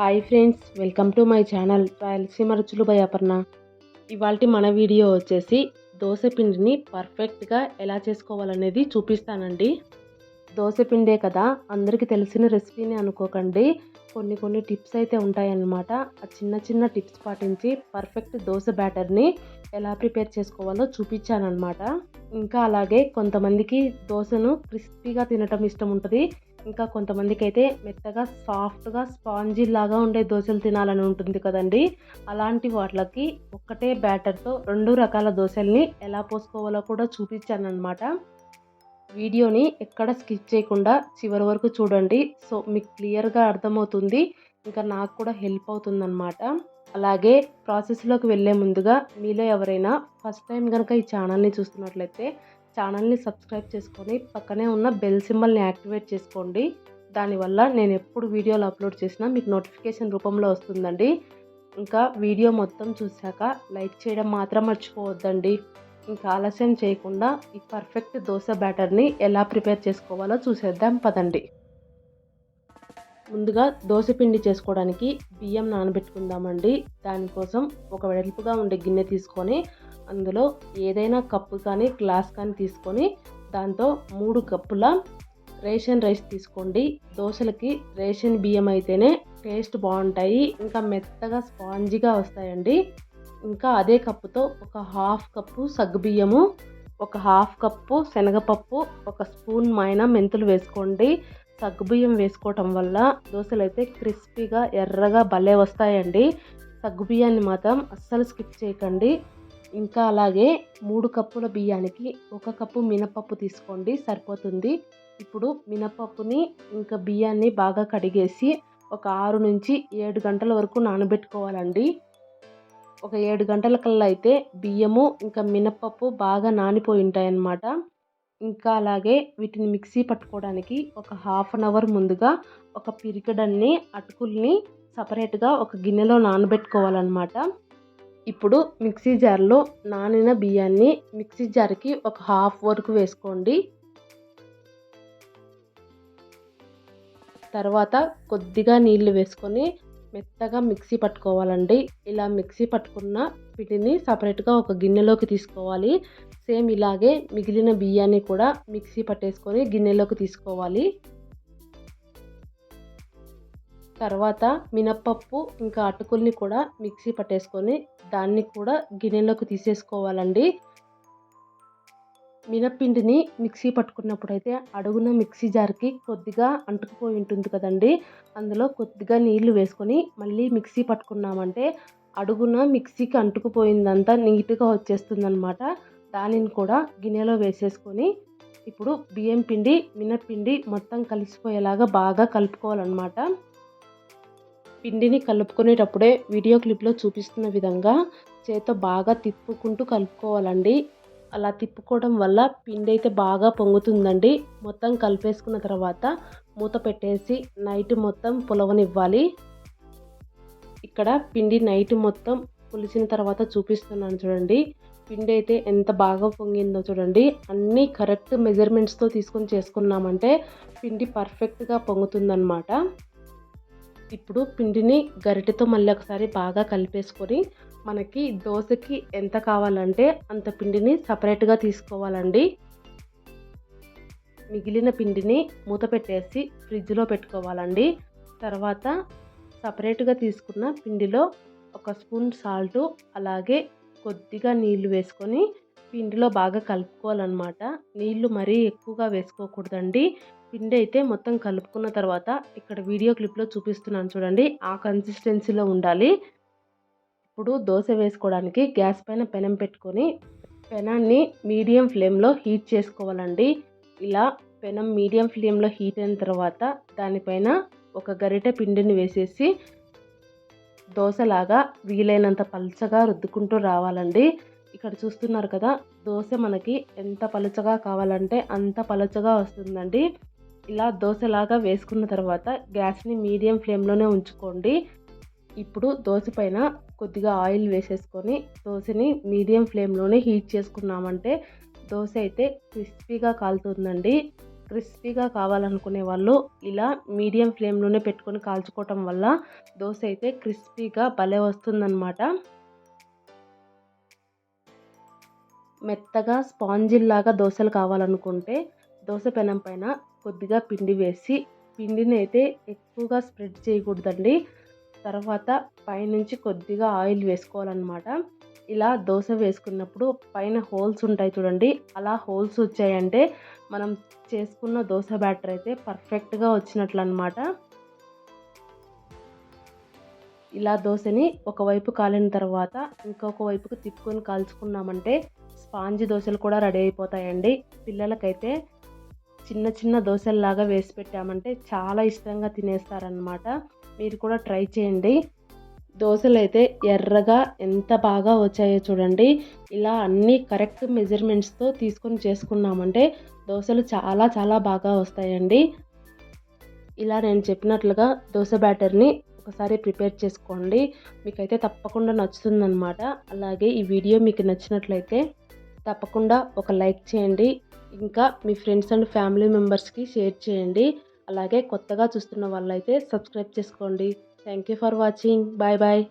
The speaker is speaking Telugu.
Hi friends welcome to my channel Rayalaseema రుచులు బై అపర్ణ. ఇవాళ మన వీడియో వచ్చేసి దోశ పిండిని పర్ఫెక్ట్గా ఎలా చేసుకోవాలనేది చూపిస్తానండి. దోశ పిండే కదా అందరికీ తెలిసిన రెసిపీని అనుకోకండి. కొన్ని కొన్ని టిప్స్ అయితే ఉంటాయన్నమాట. ఆ చిన్న చిన్న టిప్స్ పాటించి పర్ఫెక్ట్ దోశ బ్యాటర్ని ఎలా ప్రిపేర్ చేసుకోవాలో చూపించానమాట ఇంకా అలాగే కొంతమందికి దోశను క్రిస్పీగా తినటం ఇష్టం ఉంటుంది. ఇంకా కొంతమందికి అయితే మెత్తగా సాఫ్ట్గా స్పాంజీ లాగా ఉండే దోశలు తినాలని ఉంటుంది కదండి. అలాంటి వాటికి ఒక్కటే బ్యాటర్తో రెండు రకాల దోశల్ని ఎలా పోసుకోవాలో కూడా చూపించాను అనమాట వీడియోని ఎక్కడ స్కిప్ చేయకుండా చివరి వరకు చూడండి. సో మీకు క్లియర్గా అర్థమవుతుంది. ఇంకా నాకు కూడా హెల్ప్ అవుతుందన్నమాట. అలాగే ప్రాసెస్లోకి వెళ్ళే ముందుగా మీలో ఎవరైనా ఫస్ట్ టైం కనుక ఈ ఛానల్ని చూస్తున్నట్లయితే ఛానల్ని సబ్స్క్రైబ్ చేసుకొని పక్కనే ఉన్న బెల్ సింబల్ని యాక్టివేట్ చేసుకోండి. దానివల్ల నేను ఎప్పుడు వీడియోలు అప్లోడ్ చేసినా మీకు నోటిఫికేషన్ రూపంలో వస్తుందండి. ఇంకా వీడియో మొత్తం చూశాక లైక్ చేయడం మాత్రం మర్చిపోవద్దండి. ఇంకా ఆలస్యం చేయకుండా ఈ పర్ఫెక్ట్ దోశ బ్యాటర్ని ఎలా ప్రిపేర్ చేసుకోవాలో చూసేద్దాం పదండి. ముందుగా దోశ పిండి చేసుకోవడానికి బియ్యం నానబెట్టుకుందామండి. దానికోసం ఒక వెడల్పుగా ఉండే గిన్నె తీసుకొని అందులో ఏదైనా కప్పు కానీ గ్లాస్ కానీ తీసుకొని దాంతో మూడు కప్పుల రేషన్ రైస్ తీసుకోండి. దోశలకి రేషన్ బియ్యం అయితేనే టేస్ట్ బాగుంటాయి. ఇంకా మెత్తగా స్పాంజీగా వస్తాయండి. ఇంకా అదే కప్పుతో ఒక హాఫ్ కప్పు సగ్గుబియ్యము ఒక హాఫ్ కప్పు శనగపప్పు ఒక స్పూన్ మైన మెంతులు వేసుకోండి. సగ్గుబియ్యం వేసుకోవటం వల్ల దోశలు అయితే క్రిస్పీగా ఎర్రగా భలే వస్తాయండి. సగ్గుబియ్యాన్ని మాత్రం అస్సలు స్కిప్ చేయకండి. ఇంకా అలాగే మూడు కప్పుల బియ్యానికి ఒక కప్పు మినపప్పు తీసుకోండి సరిపోతుంది. ఇప్పుడు మినపప్పుని ఇంకా బియ్యాన్ని బాగా కడిగేసి ఒక ఆరు నుంచి ఏడు గంటల వరకు నానబెట్టుకోవాలండి. ఒక ఏడు గంటల కల్లా అయితే బియ్యము ఇంకా మినపప్పు బాగా నానిపోయి ఉంటాయి అన్నమాట ఇంకా అలాగే వీటిని మిక్సీ పట్టుకోవడానికి ఒక హాఫ్ అన్ అవర్ ముందుగా ఒక పిరికడన్ని అటుకుల్ని సపరేట్గా ఒక గిన్నెలో నానబెట్టుకోవాలన్నమాట. ఇప్పుడు మిక్సీ జార్లో నానిన బియ్యాన్ని మిక్సీ జార్కి ఒక హాఫ్ వరకు వేసుకోండి. తర్వాత కొద్దిగా నీళ్ళు వేసుకొని మెత్తగా మిక్సీ పట్టుకోవాలండి. ఇలా మిక్సీ పట్టుకున్న పిండిని సపరేట్గా ఒక గిన్నెలోకి తీసుకోవాలి. సేమ్ ఇలాగే మిగిలిన బియ్యాన్ని కూడా మిక్సీ పట్టేసుకొని గిన్నెలోకి తీసుకోవాలి. తర్వాత మినప్పప్పు ఇంకా అటుకుల్ని కూడా మిక్సీ పట్టేసుకొని దాన్ని కూడా గిన్నెలోకి తీసేసుకోవాలండి. మినప్పిండిని మిక్సీ పట్టుకున్నప్పుడు అయితే అడుగున మిక్సీ జార్కి కొద్దిగా అంటుకుపోయి ఉంటుంది కదండి. అందులో కొద్దిగా నీళ్ళు వేసుకొని మళ్ళీ మిక్సీ పట్టుకున్నామంటే అడుగున మిక్సీకి అంటుకుపోయిందంతా నీట్గా వచ్చేస్తుందనమాట దానిని కూడా గిన్నెలో వేసేసుకొని ఇప్పుడు బియ్యం పిండి మినప్పిండి మొత్తం కలిసిపోయేలాగా బాగా కలుపుకోవాలన్నమాట. పిండిని కలుపుకునేటప్పుడే వీడియో క్లిప్లో చూపిస్తున్న విధంగా చేతితో బాగా తిప్పుకుంటూ కలుపుకోవాలండి. అలా తిప్పుకోవడం వల్ల పిండి అయితే బాగా పొంగుతుందండి. మొత్తం కలిపేసుకున్న తర్వాత మూత పెట్టేసి నైట్ మొత్తం పులవనివ్వాలి. ఇక్కడ పిండి నైట్ మొత్తం పులిసిన తర్వాత చూపిస్తున్నాను చూడండి. పిండి అయితే ఎంత బాగా పొంగిందో చూడండి. అన్నీ కరెక్ట్ మెజర్మెంట్స్తో తీసుకొని చేసుకున్నామంటే పిండి పర్ఫెక్ట్గా పొంగుతుందన్నమాట. ఇప్పుడు పిండిని గరిటెతో మళ్ళీ ఒకసారి బాగా కలిపేసుకొని మనకి దోశకి ఎంత కావాలంటే అంత పిండిని సపరేట్గా తీసుకోవాలండి. మిగిలిన పిండిని మూత పెట్టేసి ఫ్రిడ్జ్లో పెట్టుకోవాలండి. తర్వాత సపరేట్గా తీసుకున్న పిండిలో ఒక స్పూన్ సాల్టు అలాగే కొద్దిగా నీళ్ళు వేసుకొని పిండిలో బాగా కలుపుకోవాలన్నమాట. నీళ్ళు మరీ ఎక్కువగా వేసుకోకూడదండి. పిండి అయితే మొత్తం కలుపుకున్న తర్వాత ఇక్కడ వీడియో క్లిప్లో చూపిస్తున్నాను చూడండి. ఆ కన్సిస్టెన్సీలో ఉండాలి. ఇప్పుడు దోశ వేసుకోవడానికి గ్యాస్ పైన పెనం పెట్టుకొని పెనాన్ని మీడియం ఫ్లేమ్లో హీట్ చేసుకోవాలండి. ఇలా పెనం మీడియం ఫ్లేమ్లో హీట్ అయిన తర్వాత దానిపైన ఒక గరిటె పిండిని వేసేసి దోశలాగా వీలైనంత పల్చగా రుద్దుకుంటూ రావాలండి. ఇక్కడ చూస్తున్నారు కదా దోశ మనకి ఎంత పలుచగా కావాలంటే అంత పలుచగా వస్తుందండి. ఇలా దోశలాగా వేసుకున్న తర్వాత గ్యాస్ని మీడియం ఫ్లేమ్లోనే ఉంచుకోండి. ఇప్పుడు దోశ పైన కొద్దిగా ఆయిల్ వేసేసుకొని దోశని మీడియం ఫ్లేమ్లోనే హీట్ చేసుకున్నామంటే దోశ అయితే క్రిస్పీగా కాలుతుందండి. క్రిస్పీగా కావాలనుకునే వాళ్ళు ఇలా మీడియం ఫ్లేమ్లోనే పెట్టుకొని కాల్చుకోవటం వల్ల దోశ అయితే క్రిస్పీగా భలే వస్తుందన్నమాట. మెత్తగా స్పాంజిల్లాగా దోశలు కావాలనుకుంటే దోశ పెనం పైన కొద్దిగా పిండి వేసి పిండిని అయితే ఎక్కువగా స్ప్రెడ్ చేయకూడదండి. తర్వాత పైనుంచి కొద్దిగా ఆయిల్ వేసుకోవాలన్నమాట. ఇలా దోశ వేసుకున్నప్పుడు పైన హోల్స్ ఉంటాయి చూడండి అలా హోల్స్ వచ్చాయంటే మనం చేసుకున్న దోశ బ్యాటర్ అయితే పర్ఫెక్ట్గా వచ్చినట్లు అనమాట ఇలా దోశని ఒకవైపు కాలిన తర్వాత ఇంకొక వైపుకు తిప్పుకొని కాల్చుకున్నామంటే స్పాంజి దోశలు కూడా రెడీ అయిపోతాయండి. పిల్లలకైతే చిన్న చిన్న దోశల్లాగా వేసి పెట్టామంటే చాలా ఇష్టంగా తినేస్తారనమాట మీరు కూడా ట్రై చేయండి. దోశలు అయితే ఎర్రగా ఎంత బాగా వచ్చాయో చూడండి. ఇలా అన్నీ కరెక్ట్ మెజర్మెంట్స్తో తీసుకొని చేసుకున్నామంటే దోశలు చాలా చాలా బాగా వస్తాయండి. ఇలా నేను చెప్పినట్లుగా దోశ బ్యాటర్ని ఒకసారి ప్రిపేర్ చేసుకోండి. మీకైతే తప్పకుండా నచ్చుతుందన్నమాట. అలాగే ఈ వీడియో మీకు నచ్చినట్లయితే తప్పకుండా ఒక లైక్ చేయండి. ఇంకా మీ ఫ్రెండ్స్ అండ్ ఫ్యామిలీ మెంబర్స్కి షేర్ చేయండి. అలాగే కొత్తగా చూస్తున్న వాళ్ళైతే సబ్స్క్రైబ్ చేసుకోండి. Thank you for watching. Bye bye.